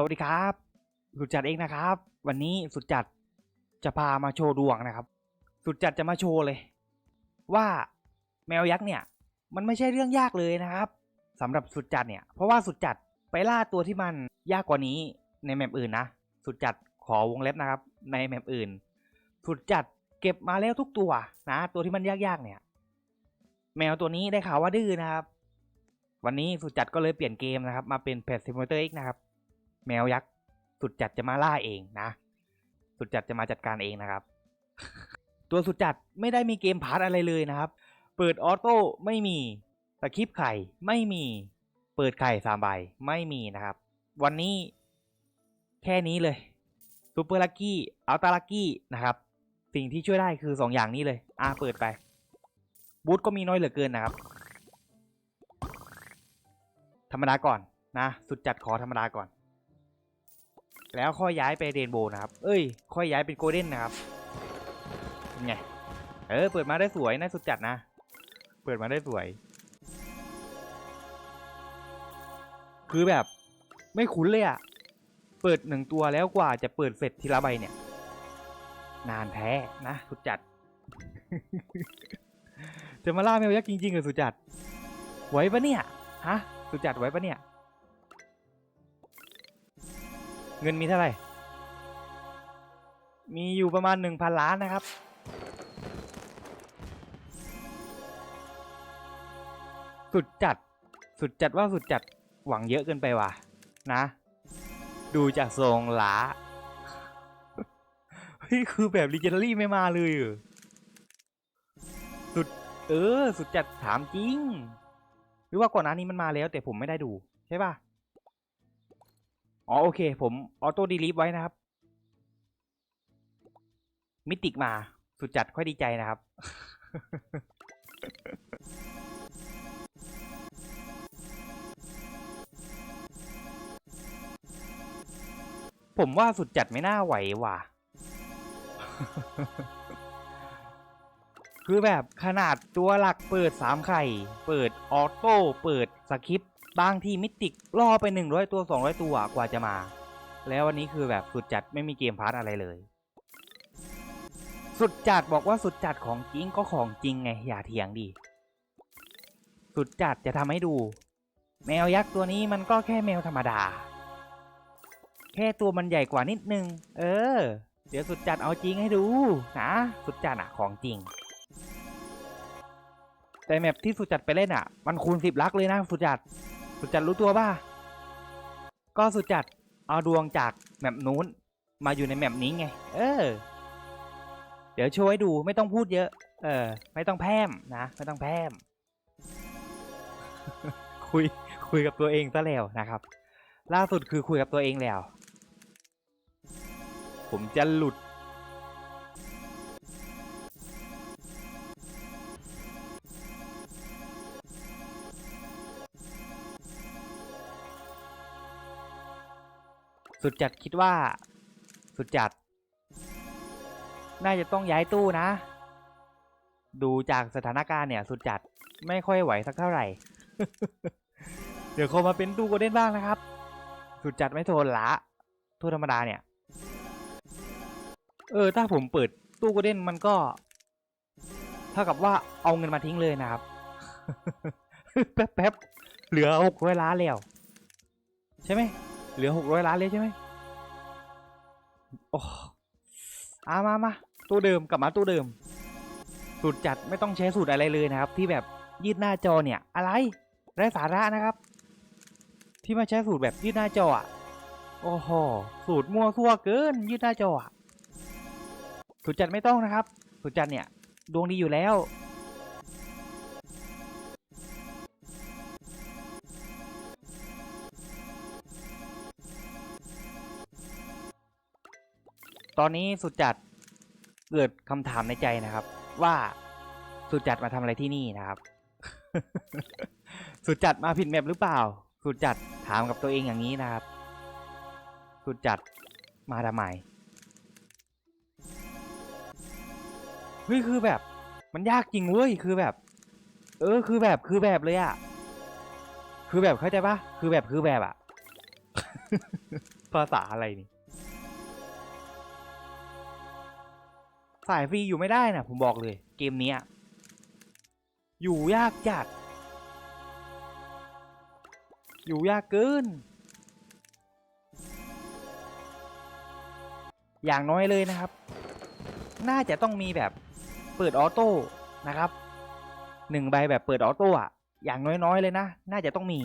สวัสดีครับ สุดจัดเองนะครับ วันนี้สุดจัดจะพามาโชว์ดวงนะครับ สุดจัดจะมาโชว์เลย ว่าแมวยักษ์เนี่ย มันไม่ใช่เรื่องยากเลยนะครับสำหรับสุดจัดเนี่ย เพราะว่าสุดจัดไปล่าตัวที่มันยากกว่านี้ในแมปอื่นนะ สุดจัดขอวงเล็บนะครับ ในแมปอื่น สุดจัดเก็บมาแล้วทุกตัวนะ ตัวที่มันยากๆเนี่ย แมวตัวนี้ได้ข่าวว่าดื้อนะครับ วันนี้สุดจัดก็เลยเปลี่ยนเกมนะครับ มาเป็นเพจซิมูเลเตอร์ X นะครับ แมวยักษ์สุดจัดจะมาล่าเองนะ สุดจัดจะมาจัดการเองนะครับ ตัวสุดจัดไม่ได้มีเกมพาร์ทอะไรเลยนะครับ เปิดออโต้ไม่มีสคริปไข่ไม่มี เปิดไข่สามใบไม่มีนะครับ วันนี้แค่นี้เลยซูเปอร์ลักกี้อัลตาลักกี้นะครับ สิ่งที่ช่วยได้คือ 2 อย่างนี้เลย อ่าเปิดไป บูธก็มีน้อยเหลือเกินนะครับ ธรรมดาก่อนนะ สุดจัดขอธรรมดาก่อน แล้วค่อยย้ายไปเรนโบว์นะครับ เอ้ย ค่อยย้ายเป็นโกลเด้นนะครับเป็นไง เออ เปิดมาได้สวยนะสุดจัดนะ เปิดมาได้สวย คือแบบไม่คุ้นเลยอะเปิดหนึ่งตัวแล้วกว่าจะเปิดเสร็จทีละใบเนี่ย นานแท้นะ สุดจัด จะมาล่าแมวยักษ์จริงๆเหรอสุดจัด ไหวปะเนี่ย ฮะ สุดจัดไหวปะเนี่ย เงินมีเท่าไหร่ มีอยู่ประมาณหนึ่งพันล้านนะครับ สุดจัด สุดจัดว่าสุดจัดหวังเยอะเกินไปว่ะ นะ ดูจากทรงหลาเฮ้ย คือแบบลีเจนดารี่ไม่มาเลยสุด เออ สุดจัดถามจริง หรือว่าก่อนหน้านี้มันมาแล้วแต่ผมไม่ได้ดู ใช่ป่ะ อ๋อโอเค ผมออโต้ดีลีฟไว้นะครับ มิติกมา สุดจัดค่อยดีใจนะครับ ผมว่าสุดจัดไม่น่าไหวว่ะ คือแบบขนาดตัวหลักเปิดสามไข่ เปิดออโต้ เปิด สคริปต์บางทีมิติกรอไป 100 ตัว 200 ตัวกว่าจะมา แล้ววันนี้คือแบบสุดจัดไม่มีเกมพาร์ทอะไรเลย สุดจัดบอกว่าสุดจัดของจริงก็ของจริงไงอย่าเถียงดิสุดจัดจะทำให้ดู แมวยักษ์ตัวนี้มันก็แค่แมวธรรมดา แค่ตัวมันใหญ่กว่านิดนึง เออ เดี๋ยวสุดจัดเอาจริงให้ดูนะสุดจัดอะของจริง แต่แมปที่สุดจัดไปเล่นอะ มันคูณสิบลักเลยนะสุดจัดสุดจัดรู้ตัวป่ะก็สุดจัดเอาดวงจากแมปนู้นมาอยู่ในแมปนี้ไง เออ เดี๋ยวโชว์ให้ดูไม่ต้องพูดเยอะ เออ ไม่ต้องแพมนะ ไม่ต้องแพมคุยคุยกับตัวเองซะแล้วนะครับ ล่าสุดคือคุยกับตัวเองแล้ว ผมจะหลุด สุดจัดคิดว่า สุดจัด น่าจะต้องย้ายตู้นะ ดูจากสถานการณ์เนี่ย สุดจัดไม่ค่อยไหวสักเท่าไหร่ เดี๋ยวเขามาเป็นตู้โกลเด้นบ้างนะครับ สุดจัดไม่ทนละตู้ธรรมดาเนี่ย เออ ถ้าผมเปิดตู้โกลเด้นมันก็ เท่ากับว่าเอาเงินมาทิ้งเลยนะครับ แป๊บแป๊บๆเหลือหกร้อยล้านแล้ว ใช่ไหม เหลือหกร้อยล้านเลยใช่ไหมโอ้อามามาตู้เดิมกลับมาตู้เดิม สูตรจัดไม่ต้องใช้สูตรอะไรเลยนะครับ ที่แบบยืดหน้าจอเนี่ย อะไรไร้สาระนะครับ ที่มาใช้สูตรแบบยืดหน้าจออะโอ้โหสูตรมั่วซั่วเกิน ยืดหน้าจออะสูตรจัดไม่ต้องนะครับ สูตรจัดเนี่ยดวงดีอยู่แล้ว ตอนนี้สุดจัดเกิดคำถามในใจนะครับ ว่าสุดจัดมาทำอะไรที่นี่นะครับ สุดจัดมาผิดแมปหรือเปล่า สุดจัดถามกับตัวเองอย่างนี้นะครับ สุดจัดมาทำไมเฮ้ยคือแบบ มันยากจริงเว้ยคือแบบ เออคือแบบคือแบบเลยอะคือแบบเข้าใจปะคือแบบคือแบบอะภาษาอะไรนี่ สายฟรีอยู่ไม่ได้นะผมบอกเลย เกมนี้อยู่ยากจัด อยู่ยากเกิน อย่างน้อยเลยนะครับ น่าจะต้องมีแบบเปิดออโต้นะครับหนึ่งใบแบบเปิดออโต้อะอย่างน้อยๆเลยนะ น่าจะต้องมี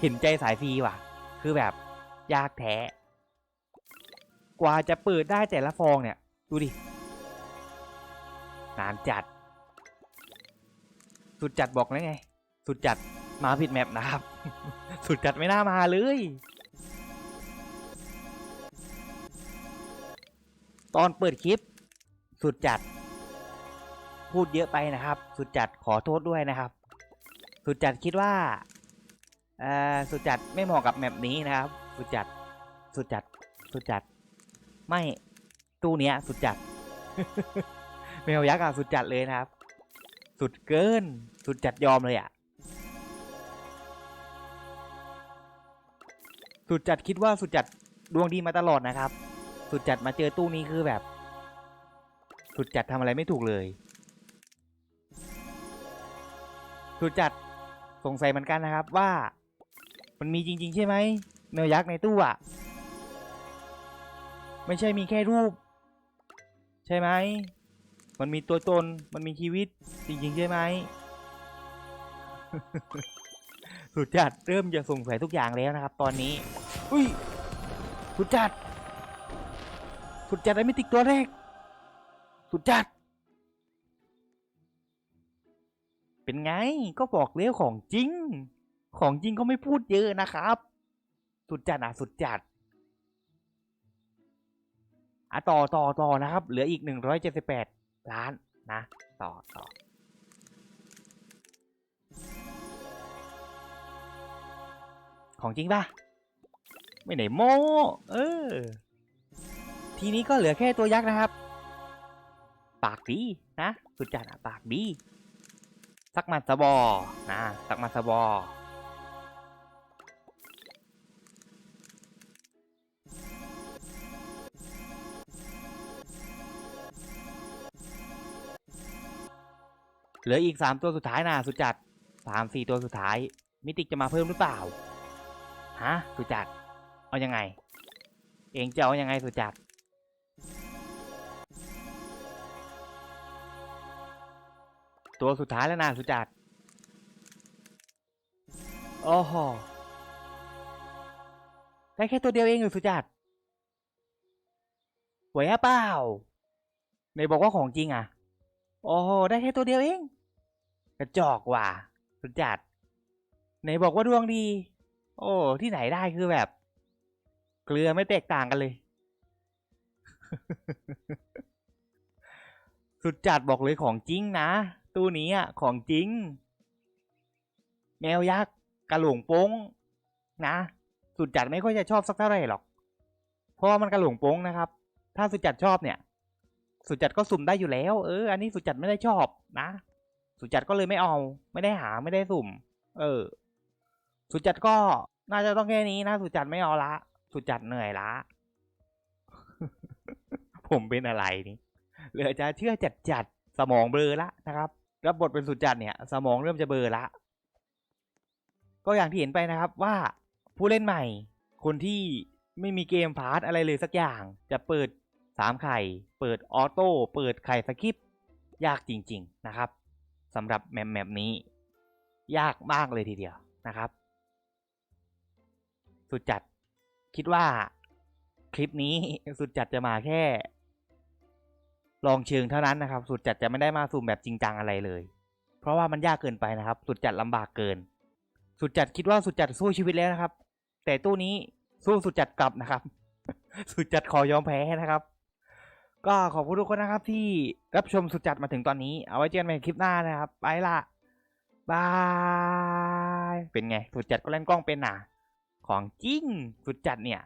เห็นใจสายฟรีว่ะ คือแบบยากแท้ กว่าจะเปิดได้แต่ละฟองเนี่ย ดูดิ นานจัด สุดจัดบอกแล้วไง สุดจัดมาผิดแมปนะครับ สุดจัดไม่น่ามาเลย ตอนเปิดคลิป สุดจัด พูดเยอะไปนะครับ สุดจัดขอโทษด้วยนะครับ สุดจัดคิดว่าเอ่อสุดจัดไม่เหมาะกับแมปนี้นะครับ สุดจัด สุดจัด สุดจัด ไม่ตู้เนี้ยสุดจัด แมวยักษ์อะสุดจัดเลยนะครับ สุดเกิน สุดจัดยอมเลยอะสุดจัดคิดว่าสุดจัดดวงดีมาตลอดนะครับ สุดจัดมาเจอตู้นี้คือแบบ สุดจัดทำอะไรไม่ถูกเลย สุดจัดสงสัยเหมือนกันนะครับว่า มันมีจริง ๆ ใช่ไหมแมวยักษ์ในตู้อะ ไม่ใช่มีแค่รูป ใช่ไหม มันมีตัวตน มันมีชีวิตจริงๆใช่ไหม สุดจัดเริ่มจะสงสัยทุกอย่างแล้วนะครับ ตอนนี้ อุ้ย สุดจัด สุดจัดไอ้มิติกตัวแรก สุดจัด เป็นไง ก็บอกเล้วของจริง ของจริงก็ไม่พูดเยอะนะครับ สุดจัดอะ สุดจัด อะต่อต่อต่อนะครับ เหลืออีกหนึ่งร้อยเจ็ดสิบแปดล้านนะ ต่อต่อของจริงป่ะ ไม่ไหนโมเออ ทีนี้ก็เหลือแค่ตัวยักษ์นะครับ ปากดีนะ สุดจัดอะปากดี สักมัดสบอนะ สักมัดสบอ เหลืออีกสามตัวสุดท้ายนะสุจัดสามสี่ตัวสุดท้าย มิติกจะมาเพิ่มหรือเปล่า ฮะ สุจัดเอายังไง เองจะเอายังไงสุจัดตัวสุดท้ายแล้วนะสุจัดโอ้โหได้แค่ตัวเดียวเองเหรอสุจัดไหวอะเปล่าไหนบอกว่าของจริงอะ โอ้โห ได้แค่ตัวเดียวเอง กระจอกว่ะสุดจัด ไหนบอกว่าดวงดี โอ้ที่ไหนได้คือแบบ เกลือไม่แตกต่างกันเลย สุดจัดบอกเลยของจริงนะ ตู้นี้อะของจริง แมวยักษ์กระหลงโป้งนะ สุดจัดไม่ค่อยจะชอบสักเท่าไหร่หรอก เพราะว่ามันกระหลงโป้งนะครับ ถ้าสุดจัดชอบเนี่ย สุดจัดก็สุ่มได้อยู่แล้ว เออ อันนี้สุดจัดไม่ได้ชอบนะ สุดจัดก็เลยไม่เอา ไม่ได้หาไม่ได้สุ่ม เออ สุดจัดก็น่าจะต้องแค่นี้นะสุดจัดไม่เอาละ สุดจัดเหนื่อยละ ผมเป็นอะไรนี่เหลือจะเชื่อจัดจัดสมองเบลอละนะครับรับบทเป็นสุดจัดเนี่ย สมองเริ่มจะเบลอละ ก็อย่างที่เห็นไปนะครับว่าผู้เล่นใหม่ คนที่ไม่มีเกมพาร์ทอะไรเลยสักอย่าง จะเปิดสามไข่ เปิดออโต้ เปิดไข่สคริป ยากจริง ๆ นะครับ สำหรับแมปแมปนี้ ยากมากเลยทีเดียวนะครับ สุดจัดคิดว่าคลิปนี้สุดจัดจะมาแค่ ลองเชิงเท่านั้นนะครับ สุดจัดจะไม่ได้มาสุ่มแบบจริงจังอะไรเลย เพราะว่ามันยากเกินไปนะครับ สุดจัดลำบากเกิน สุดจัดคิดว่าสุดจัดสู้ชีวิตแล้วนะครับ แต่ตู้นี้สู้สุดจัดกลับนะครับ สุดจัดขอยอมแพ้นะครับ ก็ขอบคุณทุกคนนะครับที่รับชมสุดจัดมาถึงตอนนี้ เอาไว้เจอกันใหม่คลิปหน้านะครับ ไปละบาย เป็นไง สุดจัดก็เล่นกล้องเป็นน่ะ ของจริง สุดจัดเนี่ย